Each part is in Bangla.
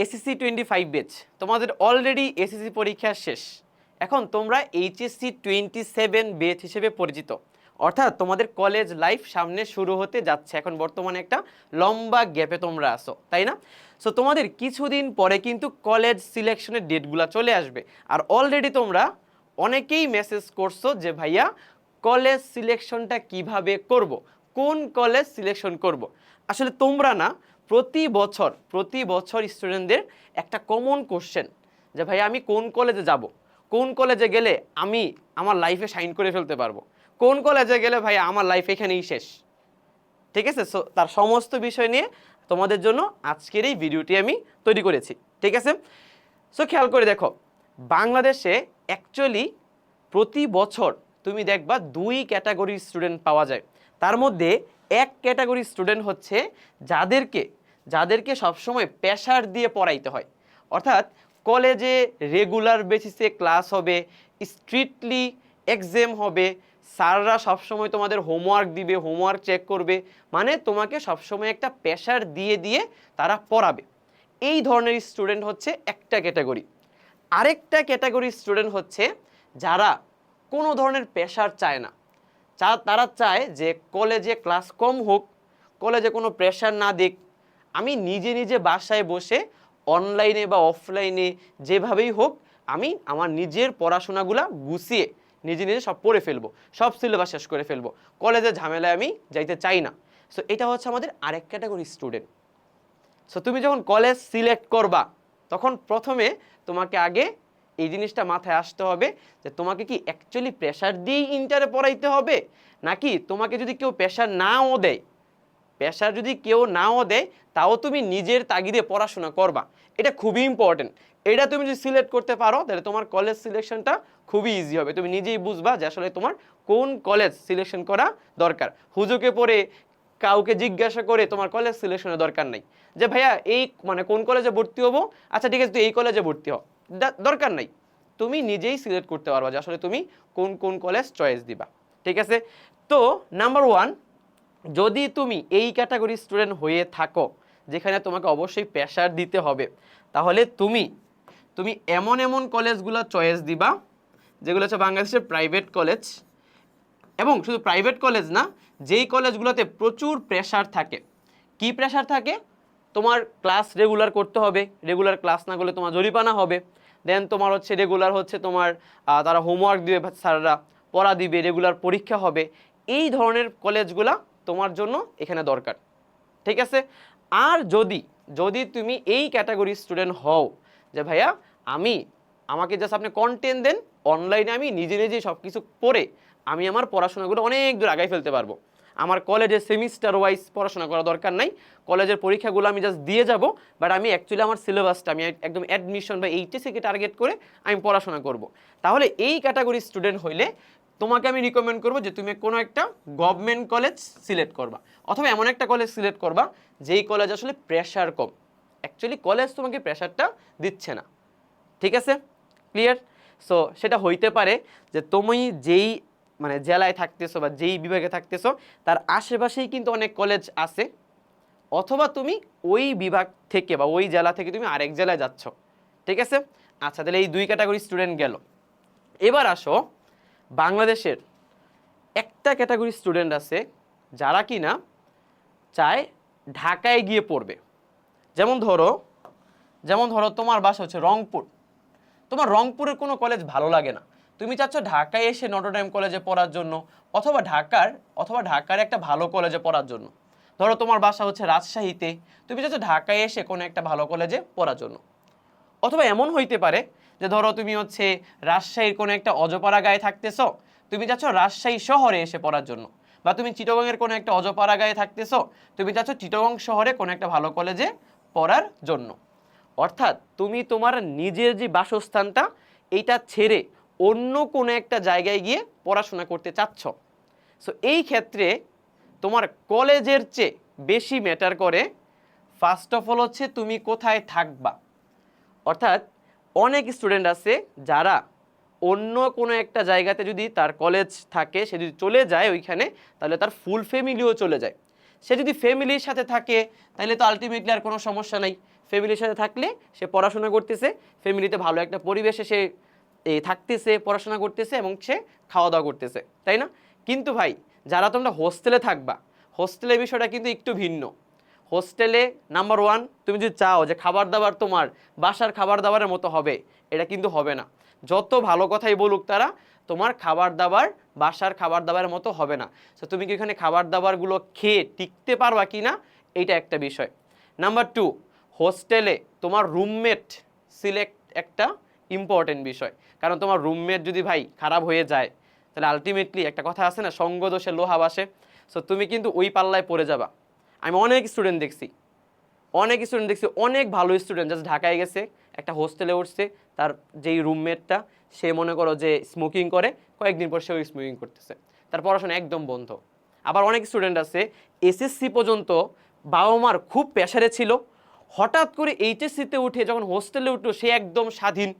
এসএসসি টোয়েন্টি ফাইভ বেচ তোমাদের অলরেডি এসএসসি পরীক্ষা শেষ। এখন তোমরা এইচএসসি টোয়েন্টি সেভেন বেচ হিসেবে পরিচিত। অর্থাৎ তোমাদের কলেজ লাইফ সামনে শুরু হতে যাচ্ছে। এখন বর্তমানে একটা লম্বা গ্যাপে তোমরা আসো তাই না? সো তোমাদের কিছুদিন পরে কিন্তু কলেজ সিলেকশনের ডেটগুলো চলে আসবে। আর অলরেডি তোমরা অনেকেই মেসেজ করছ যে, ভাইয়া কলেজ সিলেকশনটা কীভাবে করব? কোন কলেজ সিলেকশন করব? আসলে তোমরা না প্রতি বছর প্রতি বছর স্টুডেন্টদের একটা কমন কোশ্চেন যে ভাই আমি কোন কলেজে যাব? কোন কলেজে গেলে আমি আমার লাইফে সাইন করে ফেলতে পারব? কোন কলেজে গেলে ভাই আমার লাইফ এখানেই শেষ? ঠিক আছে? সো তার সমস্ত বিষয় নিয়ে তোমাদের জন্য আজকের এই ভিডিওটি আমি তৈরি করেছি। ঠিক আছে? সো খেয়াল করে দেখো, বাংলাদেশে অ্যাকচুয়ালি প্রতি বছর তুমি দেখবা দুই ক্যাটাগরির স্টুডেন্ট পাওয়া যায়। তার মধ্যে এক ক্যাটাগরি স্টুডেন্ট হচ্ছে যাদেরকে যাদেরকে সবসময় প্রেশার দিয়ে পড়াইতে হয়। অর্থাৎ কলেজে রেগুলার বেসিসে ক্লাস হবে, স্ট্রিক্টলি এক্সাম হবে, স্যাররা সবসময় তোমাদের হোমওয়ার্ক দিবে, হোমওয়ার্ক চেক করবে মানে তোমাকে সবসময় একটা প্রেশার দিয়ে দিয়ে তারা পড়াবে। এই ধরনের স্টুডেন্ট হচ্ছে একটা ক্যাটাগরি। আরেকটা ক্যাটাগরি স্টুডেন্ট হচ্ছে যারা কোনো ধরনের প্রেশার চায় না। তারা চায় যে কলেজে ক্লাস কম হোক, কলেজে কোনো প্রেশার না দিক আমি নিজে নিজে বাসায় বসে অনলাইনে বা অফলাইনে যেভাবেই হোক, আমি আমার নিজের পড়াশোনাগুলা গুছিয়ে নিজে নিজে সব পড়ে ফেলব, সব সিলেবাস শেষ করে ফেলব। কলেজের ঝামেলায় আমি যাইতে চাই না। সো এটা হচ্ছে আমাদের আরেক ক্যাটাগরি স্টুডেন্ট সো তুমি যখন কলেজ সিলেক্ট করবা, তখন প্রথমে তোমাকে আগে এই জিনিসটা মাথায় আসতে হবে যে তোমাকে কি অ্যাকচুয়ালি প্রেশার দিয়েই ইন্টারে পড়াইতে হবে? নাকি তোমাকে যদি কেউ প্রেশার নাও দেয় প্রেশার যদি কেউ নাও দেয়, তাও তুমি নিজের তাগিদে পড়াশোনা করবা। এটা খুবই ইম্পর্টেন্ট এটা তুমি যদি সিলেক্ট করতে পারো, তাহলে তোমার কলেজ সিলেকশনটা খুবই ইজি হবে। তুমি নিজেই বুঝবা যে আসলে তোমার কোন কলেজ সিলেকশন করা দরকার। হুজুকে পড়ে, কাউকে জিজ্ঞাসা করে তোমার কলেজ সিলেকশনের দরকার নাই। যে ভাইয়া, এই মানে কোন কলেজে ভর্তি হব? আচ্ছা ঠিক আছে, তুই এই কলেজে ভর্তি হ। দরকার নাই। তুমি নিজেই সিলেক্ট করতে পারবা যে আসলে তুমি কোন কোন কলেজ চয়েস দিবা। ঠিক আছে? তো নাম্বার ওয়ান যদি তুমি এই ক্যাটাগরি স্টুডেন্ট হয়ে থাকো, যেখানে তোমাকে অবশ্যই প্রেশার দিতে হবে, তাহলে তুমি তুমি এমন এমন কলেজগুলো চয়েস দিবা, যেগুলো হচ্ছে বাংলাদেশের প্রাইভেট কলেজ এবং শুধু প্রাইভেট কলেজ না, যেই কলেজগুলোতে প্রচুর প্রেশার থাকে। কি প্রেশার থাকে? তোমার ক্লাস রেগুলার করতে হবে রেগুলার ক্লাস না করলে তোমার জরিপানা হবে। দেন তোমার হচ্ছে রেগুলার হচ্ছে তোমার তারা হোমওয়ার্ক দিবে স্যাররা পড়া দিবে রেগুলার পরীক্ষা হবে। এই ধরনের কলেজগুলা তোমার জন্য এখানে দরকার। ঠিক আছে? আর যদি যদি তুমি এই ক্যাটাগরি স্টুডেন্ট হও, যে ভাইয়া, আমি আমাকে জাস্ট আপনি কন্টেন্ট দেন অনলাইনে আমি নিজে নিজেই সব কিছু পড়ে, আমি আমার পড়াশোনাগুলো অনেক দূর আগায় ফেলতে পারব। আমার কলেজে সেমিস্টার ওয়াইজ পড়াশোনা করা দরকার নাই কলেজের পরীক্ষাগুলো আমি জাস্ট দিয়ে যাব বাট আমি অ্যাকচুয়ালি আমার সিলেবাসটা আমি একদম অ্যাডমিশন বা এইচএসিকে টার্গেট করে আমি পড়াশোনা করব। তাহলে এই ক্যাটাগরি স্টুডেন্ট হইলে তোমাকে আমি রিকমেন্ড করব যে তুমি কোনো একটা গভর্নমেন্ট কলেজ সিলেক্ট করবা। অথবা এমন একটা কলেজ সিলেক্ট করবা, যেই কলেজ আসলে প্রেশার কম। অ্যাকচুয়ালি কলেজ তোমাকে প্রেশারটা দিচ্ছে না। ঠিক আছে? ক্লিয়ার সো সেটা হইতে পারে যে তুমি যেই মানে জেলায় থাকতেছো বা যেই বিভাগে থাকতেছো, তার আশেপাশেই কিন্তু অনেক কলেজ আছে। অথবা তুমি ওই বিভাগ থেকে বা ওই জেলা থেকে তুমি আরেক জেলায় যাচ্ছ। ঠিক আছে? আচ্ছা তাহলে এই দুই ক্যাটাগরি স্টুডেন্ট গেল। এবার আসো বাংলাদেশের একটা ক্যাটাগরি স্টুডেন্ট আছে যারা কি না চায় ঢাকায় গিয়ে পড়বে। যেমন ধরো যেমন ধরো তোমার বাসা হচ্ছে রংপুর। তোমার রংপুরের কোনো কলেজ ভালো লাগে না। তুমি চাচ্ছ ঢাকায় এসে নটরডেম কলেজে পড়ার জন্য অথবা ঢাকার অথবা ঢাকার একটা ভালো কলেজে পড়ার জন্য। ধরো তোমার বাসা হচ্ছে রাজশাহীতে, তুমি চাচ্ছ ঢাকায় এসে কোনো একটা ভালো কলেজে পড়ার জন্য। অথবা এমন হইতে পারে যে ধরো তুমি হচ্ছে রাজশাহীর কোনো একটা অজপাড়া গায়ে থাকতেছো, তুমি চাচ্ছ রাজশাহী শহরে এসে পড়ার জন্য। বা তুমি চিটগংয়ের কোনো একটা অজপাড়া গায়ে থাকতেছো, তুমি চাচ্ছ চিটগং শহরে কোনো একটা ভালো কলেজে পড়ার জন্য। অর্থাৎ তুমি তোমার নিজের যে বাসস্থানটা, এইটা ছেড়ে অন্য কোনো একটা জায়গায় গিয়ে পড়াশোনা করতে চাচ্ছ। সো এই ক্ষেত্রে তোমার কলেজের চেয়ে বেশি ম্যাটার করে ফার্স্ট অফ অল হচ্ছে তুমি কোথায় থাকবা। অর্থাৎ অনেক স্টুডেন্ট আছে যারা অন্য কোনো একটা জায়গাতে যদি তার কলেজ থাকে, সে যদি চলে যায় ওইখানে, তাহলে তার ফুল ফ্যামিলিও চলে যায়। সে যদি ফ্যামিলির সাথে থাকে, তাহলে তো আলটিমেটলি আর কোনো সমস্যা নাই। ফ্যামিলির সাথে থাকলে সে পড়াশোনা করতেছে ফ্যামিলিতে ভালো একটা পরিবেশে সে থাকতেছে, পড়াশোনা করতেছে এবং সে খাওয়া দাওয়া করতেছে, তাই না? কিন্তু ভাই, যারা তোমরা হোস্টেলে থাকবা হোস্টেলের বিষয়টা কিন্তু একটু ভিন্ন। হোস্টেলে, নাম্বার ওয়ান, তুমি যদি চাও যে খাবার দাবার তোমার বাসার খাবার দাবারের মতো হবে, এটা কিন্তু হবে না। যত ভালো কথাই বলুক তারা, তোমার খাবার দাবার বাসার খাবার দাবারের মতো হবে না। তো তুমি কি এখানে খাবার দাবারগুলো খেয়ে টিকতে পারবা কি না এইটা একটা বিষয়। নাম্বার টু, হোস্টেলে তোমার রুমমেট সিলেক্ট একটা ইম্পর্টেন্ট বিষয়। কারণ তোমার রুমমেট যদি ভাই খারাপ হয়ে যায়, তাহলে আলটিমেটলি একটা কথা আছে না সঙ্গ দোষে লোহা বাসে। সো তুমি কিন্তু ওই পাল্লায় পড়ে যাবা। আমি অনেক স্টুডেন্ট দেখছি। অনেক স্টুডেন্ট দেখছি, অনেক ভালো স্টুডেন্ট জাস্ট ঢাকায় গেছে, একটা হোস্টেলে উঠছে, তার যেই রুমমেটটা সে মনে করো যে স্মোকিং করে, কয়েকদিন পর সেও স্মোকিং করতেছে। তার পড়াশোনা একদম বন্ধ। আবার অনেক স্টুডেন্ট আছে এসএসসি পর্যন্ত বাবা মার খুব প্রেশারে ছিল। হঠাৎ করে এইচএসসিতে উঠে যখন হোস্টেলে উঠল, সে একদম স্বাধীন।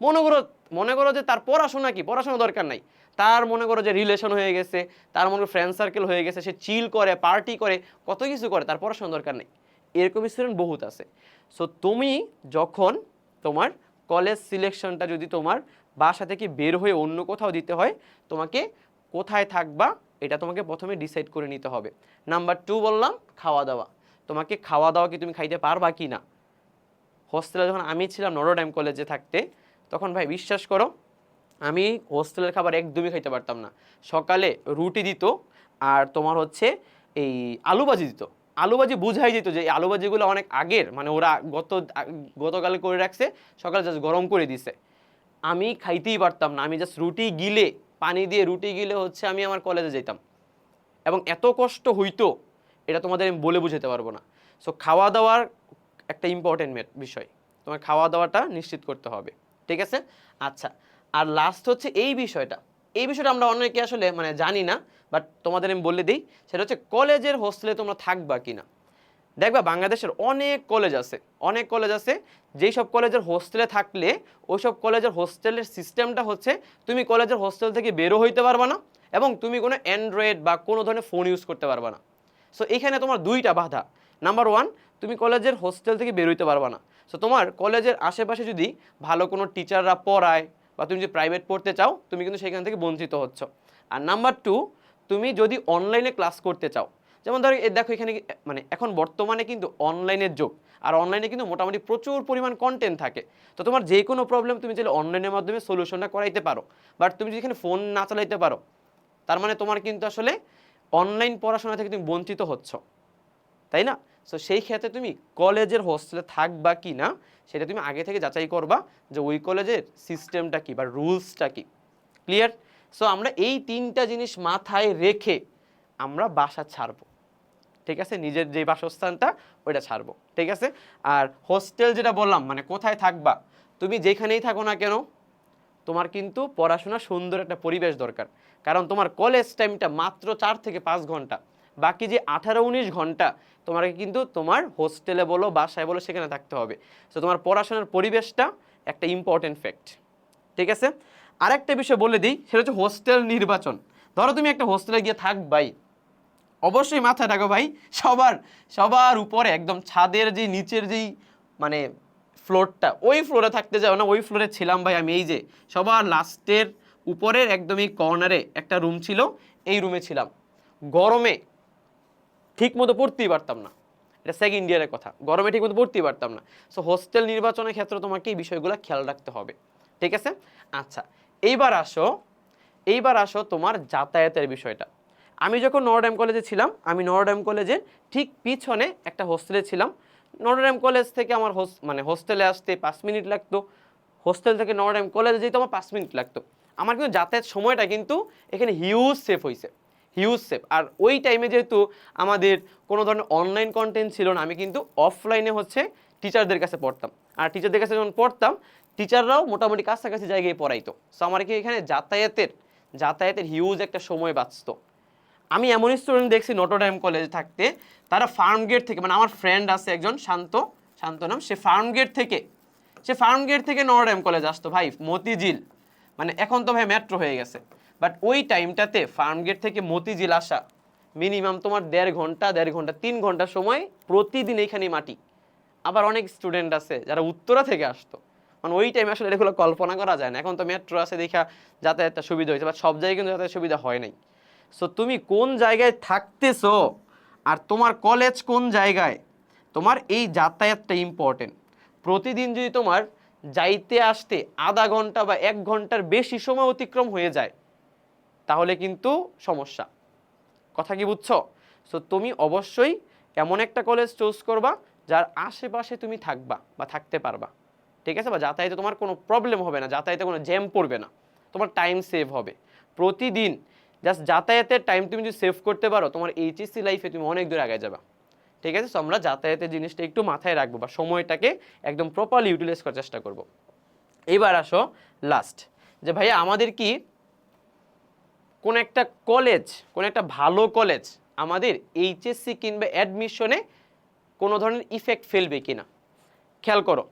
মনে করো মনে করো যে তার পড়াশোনা কি? পড়াশোনা দরকার নাই। তার মনে করো যে রিলেশন হয়ে গেছে, তার মনে করো ফ্রেন্ড সার্কেল হয়ে গেছে, সে চিল করে পার্টি করে, কত কিছু করে, তার পড়াশোনা দরকার নেই। এরকম স্টুডেন্ট বহুত আছে। সো তুমি যখন তোমার কলেজ সিলেকশনটা যদি তোমার বাসা থেকে বের হয়ে অন্য কোথাও দিতে হয়, তোমাকে কোথায় থাকবা, এটা তোমাকে প্রথমে ডিসাইড করে নিতে হবে। নাম্বার টু বললাম খাওয়া দাওয়া তোমাকে খাওয়া দাওয়া কি তুমি খাইতে পারবা কি না? হোস্টেলে যখন আমি ছিলাম নরোডাইম কলেজে থাকতে, তখন ভাই বিশ্বাস করো আমি হোস্টেলের খাবার একদমই খাইতে পারতাম না। সকালে রুটি দিত আর তোমার হচ্ছে এই আলু ভাজি দিত। আলু ভাজি বুঝাই দিত যে এই আলু ভাজিগুলো অনেক আগের মানে ওরা গত, গতকাল করে রাখছে, সকালে জাস্ট গরম করে দিছে। আমি খাইতেই পারতাম না, আমি জাস্ট রুটি গিলে, পানি দিয়ে রুটি গিলে হচ্ছে আমি আমার কলেজে যেতাম এবং এত কষ্ট হইতো, এটা তোমাদের আমি বলে বুঝাতে পারব না। সো খাওয়া দাওয়ার একটা ইম্পর্টেন্ট বিষয়। তোমার খাওয়া দাওয়াটা নিশ্চিত করতে হবে। ঠিক আছে? আচ্ছা। আর লাস্ট হচ্ছে এই বিষয়টা। এই বিষয়টা আমরা অনেকে আসলে মানে জানি না বাট তোমাদের আমি বলে দিই, সেটা হচ্ছে কলেজের হোস্টেলে তোমরা থাকবা কি না দেখবা বাংলাদেশের অনেক কলেজ আছে, অনেক কলেজ আছে যেই সব কলেজের হোস্টেলে থাকলে ওই সব কলেজের হোস্টেলের সিস্টেমটা হচ্ছে তুমি কলেজের হোস্টেল থেকে বেরো হইতে পারবা না এবং তুমি কোনো অ্যান্ড্রয়েড বা কোনো ধরনের ফোন ইউজ করতে পারবা না। সো এখানে তোমার দুইটা বাধা। নাম্বার ওয়ান তুমি কলেজের হোস্টেল থেকে বেরোইতে পারবা না। সো তোমার কলেজের আশেপাশে যদি ভালো কোনো টিচাররা পড়ায় বা তুমি যদি প্রাইভেট পড়তে চাও, তুমি কিন্তু সেখান থেকে বঞ্চিত হচ্ছ। আর নাম্বার টু তুমি যদি অনলাইনে ক্লাস করতে চাও, যেমন ধরো দেখো এখানে মানে এখন বর্তমানে কিন্তু অনলাইনের যুগ, আর অনলাইনে কিন্তু মোটামুটি প্রচুর পরিমাণ কন্টেন্ট থাকে। তো তোমার যে কোনো প্রবলেম তুমি চাইলে অনলাইনের মাধ্যমে সলিউশনটা করাইতে পারো। বাট তুমি যদি এখানে ফোন না চালাইতে পারো, তার মানে তোমার কিন্তু আসলে অনলাইন পড়াশোনা থেকে তুমি বঞ্চিত হচ্ছ। তাই না? সো সেই ক্ষেত্রে তুমি কলেজের হোস্টেলে থাকবা কি না, সেটা তুমি আগে থেকে যাচাই করবা যে ওই কলেজের সিস্টেমটা কি বা রুলসটা কি। ক্লিয়ার সো আমরা এই তিনটা জিনিস মাথায় রেখে আমরা বাসা ছাড়বো। ঠিক আছে? নিজের যে বাসস্থানটা, ওইটা ছাড়বো। ঠিক আছে? আর হোস্টেল যেটা বললাম মানে কোথায় থাকবা? তুমি যেখানেই থাকো না কেন, তোমার কিন্তু পড়াশোনা সুন্দর একটা পরিবেশ দরকার। কারণ তোমার কলেজ টাইমটা মাত্র চার থেকে পাঁচ ঘণ্টা। বাকি যে আঠারো উনিশ ঘণ্টা তোমাকে কিন্তু তোমার হোস্টেলে বলো, বাসায় বলো, সেখানে থাকতে হবে। তো তোমার পড়াশোনার পরিবেশটা একটা ইম্পর্টেন্ট ফ্যাক্ট ঠিক আছে? আরেকটা বিষয় বলে দিই, সেটা হচ্ছে হোস্টেল নির্বাচন। ধরো তুমি একটা হোস্টেলে গিয়ে থাকবাই, অবশ্যই মাথায় রাখো ভাই, সবার সবার উপরে একদম ছাদের যে নিচের যেই মানে ফ্লোরটা ওই ফ্লোরে থাকতে যাও না, ওই ফ্লোরে ছিলাম ভাই আমি, এই যে সবার লাস্টের উপরের একদমই কর্নারে একটা রুম ছিল, এই রুমে ছিলাম। গরমে ঠিক মতো পড়তেই পারতাম না। এটা সেকেন্ড ইয়ারের কথা। গরমে ঠিক মতো পড়তেই পারতাম না। সো হোস্টেল নির্বাচনের ক্ষেত্রে তোমাকে এই বিষয়গুলো খেয়াল রাখতে হবে। ঠিক আছে? আচ্ছা এইবার আসো এইবার আসো তোমার যাতায়াতের বিষয়টা। আমি যখন নরড্যাম কলেজে ছিলাম, আমি নরড্যাম কলেজের ঠিক পিছনে একটা হোস্টেলে ছিলাম। নরড্যাম কলেজ থেকে আমার হোস মানে হোস্টেলে আসতে পাঁচ মিনিট লাগতো। হোস্টেল থেকে নরড্যাম কলেজে যেতে আমার পাঁচ মিনিট লাগতো। আমার কিন্তু যাতায়াত সময়টা কিন্তু এখানে হিউজ সেফ হয়েছে হিউজ সেফ আর ওই টাইমে যেহেতু আমাদের কোনো ধরনের অনলাইন কন্টেন্ট ছিল না, আমি কিন্তু অফলাইনে হচ্ছে টিচারদের কাছে পড়তাম। আর টিচারদের কাছে যখন পড়তাম টিচাররাও মোটামুটি কাছাকাছি জায়গায় পড়াইতো। সো আমার কি এখানে যাতায়াতের যাতায়াতের হিউজ একটা সময় বাঁচতো। আমি এমন স্টুডেন্ট দেখছি নটোডাইম কলেজে থাকতে, তারা ফার্ম গেট থেকে মানে আমার ফ্রেন্ড আছে একজন শান্ত শান্ত নাম, সে ফার্ম গেট থেকে, সে ফার্ম গেট থেকে নটোডাইম কলেজ আসতো। ভাই, মতিঝিল। মানে এখন তো ভাই মেট্রো হয়ে গেছে। বাট ওই টাইমটাতে ফার্ম গেট থেকে মতিঝিল আসা মিনিমাম তোমার দেড় ঘণ্টা দেড় ঘণ্টা, তিন ঘণ্টা সময় প্রতিদিন এইখানে মাটি। আবার অনেক স্টুডেন্ট আছে যারা উত্তরা থেকে আসতো। মানে ওই টাইমে আসলে এগুলো কল্পনা করা যায় না। এখন তো মেট্রো আছে, দেখা যাতায়াতটা সুবিধা হয়েছে বাট সব জায়গায় কিন্তু যাতায়াত সুবিধা হয় নাই। সো তুমি কোন জায়গায় থাকতেছো আর তোমার কলেজ কোন জায়গায়, তোমার এই যাতায়াতটা ইম্পর্টেন্ট প্রতিদিন যদি তোমার যাইতে, আসতে আধা ঘণ্টা বা এক ঘণ্টার বেশি সময় অতিক্রম হয়ে যায় তাহলে কিন্তু সমস্যা। কথা কি বুঝছ? সো তুমি অবশ্যই এমন একটা কলেজ চুজ করবা, যার আশেপাশে তুমি থাকবা বা থাকতে পারবা। ঠিক আছে? বা যাতায়াতে তোমার কোনো প্রবলেম হবে না, যাতায়াতে কোনো জ্যাম পড়বে না। তোমার টাইম সেভ হবে। প্রতিদিন জাস্ট যাতায়াতের টাইম তুমি যদি সেভ করতে পারো, তোমার এইচএসসি লাইফে তুমি অনেক দূর আগে যাবা। ঠিক আছে? সো আমরা যাতায়াতের জিনিসটা একটু মাথায় রাখব বা সময়টাকে একদম প্রপারলি ইউটিলাইজ করার চেষ্টা করব। এবার আসো লাস্ট যে ভাইয়া, আমাদের কি কোন একটা কলেজ কোন একটা ভালো কলেজ আমাদের এইচএসসি কিংবা অ্যাডমিশনে কোনো ধরনের ইফেক্ট ফেলবে কিনা। খেয়াল করো,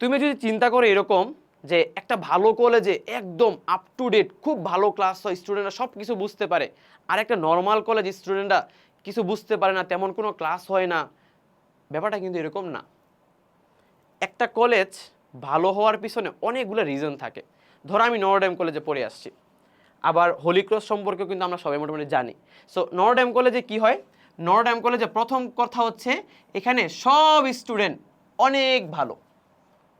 তুমি যদি চিন্তা করো এরকম যে একটা ভালো কলেজে একদম আপ টু ডেট খুব ভালো ক্লাস হয় স্টুডেন্টরা সব কিছু বুঝতে পারে, আর একটা নর্মাল কলেজ স্টুডেন্টরা কিছু বুঝতে পারে না, তেমন কোনো ক্লাস হয় না, ব্যাপারটা কিন্তু এরকম না। একটা কলেজ ভালো হওয়ার পিছনে অনেকগুলো রিজন থাকে। ধরো আমি নরডেম কলেজে পড়ে আসছি। আবার হোলিক্রস সম্পর্কেও কিন্তু আমরা সবাই মোটামুটি জানি। সো নরডেম কলেজে কি হয়? নরডেম কলেজে প্রথম কথা হচ্ছে, এখানে সব স্টুডেন্ট অনেক ভালো।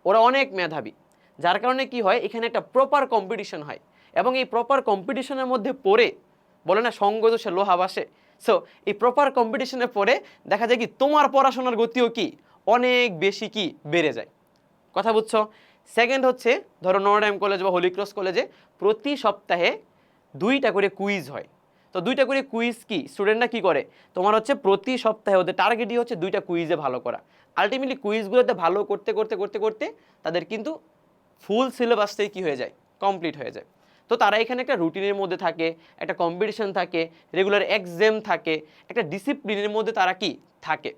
ওরা অনেক মেধাবী। যার কারণে কি হয়? এখানে একটা প্রপার কম্পিটিশন হয়। এবং এই প্রপার কম্পিটিশনের মধ্যে পড়ে, বলে না, সঙ্গ দোষে লোহা বাসে। সো এই প্রপার কম্পিটিশনে পড়ে, দেখা যায় কি, তোমার পড়াশোনার গতিও কি? অনেক বেশি কি? বেড়ে যায়। কথা বুঝছ? সেকেন্ড হচ্ছে, ধরো নরডাইম কলেজ বা হোলিক্রস কলেজে প্রতি সপ্তাহে দুইটা করে কুইজ হয়। তো দুইটা করে কুইজ কি? স্টুডেন্টরা কি করে? তোমার হচ্ছে প্রতি সপ্তাহে ওদের টার্গেটই হচ্ছে দুইটা কুইজে ভালো করা। আলটিমেটলি কুইজগুলোতে ভালো করতে করতে করতে করতে তাদের কিন্তু ফুল সিলেবাসটাই কি হয়ে যায়? কমপ্লিট হয়ে যায়। তো তারা এখানে একটা রুটিনের মধ্যে থাকে, একটা কম্পিটিশন থাকে রেগুলার এক্সাম থাকে, একটা ডিসিপ্লিনের মধ্যে তারা কি? থাকে।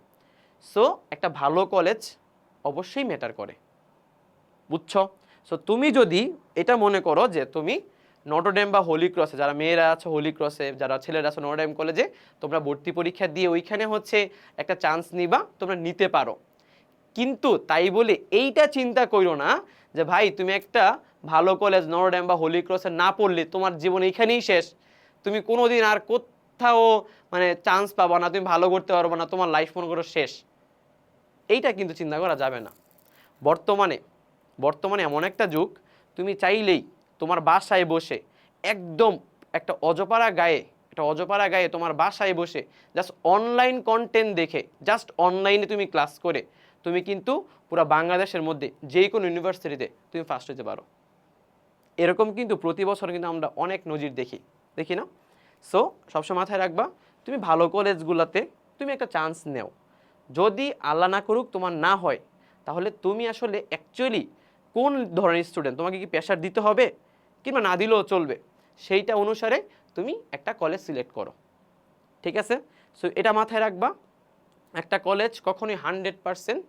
সো একটা ভালো কলেজ অবশ্যই ম্যাটার করে। বুঝছ? সো তুমি যদি এটা মনে করো যে তুমি নটরডেম বা হোলি ক্রসে যারা মেয়েরা আছে হোলি ক্রসে যারা ছেলেরা আছে নটরডেম কলেজে তোমরা ভর্তি পরীক্ষা দিয়ে ওইখানে হচ্ছে একটা চান্স নিবা, তোমরা নিতে পারো। কিন্তু তাই বলে এইটা চিন্তা করো না যে ভাই, তুমি একটা ভালো কলেজ নরড্যাম বা হোলি ক্রসে না পড়লে তোমার জীবন এইখানেই শেষ। তুমি কোনোদিন আর কোথাও মানে চান্স পাবা না, তুমি ভালো করতে পারব না, তোমার লাইফ মনে করো শেষ। এইটা কিন্তু চিন্তা করা যাবে না। বর্তমানে বর্তমানে এমন একটা যুগ, তুমি চাইলেই তোমার বাসায় বসে, একদম একটা অজপাড়া গায়ে, একটা অজপাড়া গায়ে তোমার বাসায় বসে জাস্ট অনলাইন কন্টেন্ট দেখে জাস্ট অনলাইনে তুমি ক্লাস করে, তুমি কিন্তু পুরো বাংলাদেশের মধ্যে যে কোনো ইউনিভার্সিটিতে তুমি ফার্স্ট হতে পারো। এরকম কিন্তু প্রতি বছর কিন্তু আমরা অনেক নজির দেখি দেখি না? সো সবসময় মাথায় রাখবা, তুমি ভালো কলেজগুলোতে তুমি একটা চান্স নেও। যদি আল্লাহ না করুক, তোমার না হয়, তাহলে তুমি আসলে অ্যাকচুয়ালি কোন ধরনের স্টুডেন্ট তোমাকে কি প্রেশার দিতে হবে? কিংবা না দিলেও চলবে, সেইটা অনুসারে তুমি একটা কলেজ সিলেক্ট করো। ঠিক আছে? সো এটা মাথায় রাখবা, একটা কলেজ কখনোই হান্ড্রেড পারসেন্ট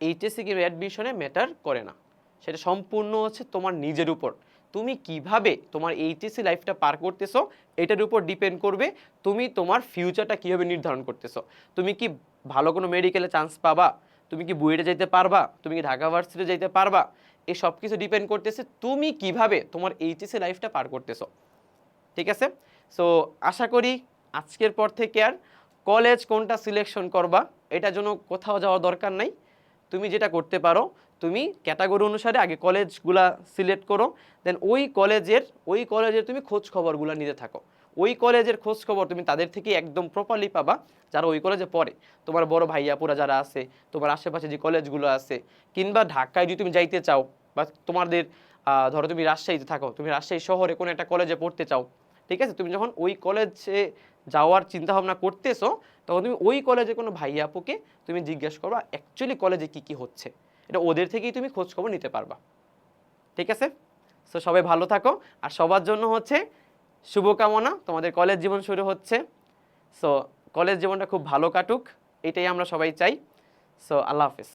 এইচএসসি কিংবা অ্যাডমিশনে ম্যাটার করে না। সেটা সম্পূর্ণ হচ্ছে তোমার নিজের উপর। তুমি কীভাবে তোমার এইচএসসি লাইফটা পার করতেছো, এটার উপর ডিপেন্ড করবে, তুমি তোমার ফিউচারটা কীভাবে নির্ধারণ করতেছো। তুমি কি ভালো কোনো মেডিকেলে চান্স পাবা? তুমি কি বুয়েটে যেতে পারবা? তুমি কি ঢাকা ভার্সিটি যেতে পারবা? এই সব কিছু ডিপেন্ড করতেছে, তুমি কীভাবে তোমার এইচএসসি লাইফটা পার করতেছো। ঠিক আছে? সো আশা করি আজকের পর থেকে আর কলেজ কোনটা সিলেকশন করবা, এটার জন্য কোথাও যাওয়ার দরকার নাই। তুমি যেটা করতে পারো, তুমি ক্যাটাগরি অনুসারে আগে কলেজগুলা সিলেক্ট করো দেন ওই কলেজের ওই কলেজের তুমি খোঁজ খবরগুলো নিতে থাকো। ওই কলেজের খোঁজ খবর তুমি তাদের থেকে একদম প্রপারলি পাবা, যারা ওই কলেজে পড়ে। তোমার বড় ভাইয়াপুরা যারা আছে, তোমার আশেপাশে যে কলেজগুলো আছে, কিংবা ঢাকায় যদি তুমি যাইতে চাও, বা তোমাদের ধরো তুমি রাজশাহীতে থাকো, তুমি রাজশাহী শহরে কোনো একটা কলেজে পড়তে চাও, ঠিক আছে? তুমি যখন ওই কলেজে যাওয়ার চিন্তা ভাবনা করতেছো, তখন তুমি ওই কলেজে কোনো ভাইয়া আপুকে তুমি জিজ্ঞেস করবা অ্যাকচুয়ালি কলেজে কি কি হচ্ছে? এটা ওদের থেকেই তুমি খোঁজখবর নিতে পারবা। ঠিক আছে? সো সবাই ভালো থাকো, আর সবার জন্য হচ্ছে শুভকামনা। তোমাদের কলেজ জীবন শুরু হচ্ছে। সো কলেজ জীবনটা খুব ভালো কাটুক, এটাই আমরা সবাই চাই। সো আল্লাহ হাফিজ।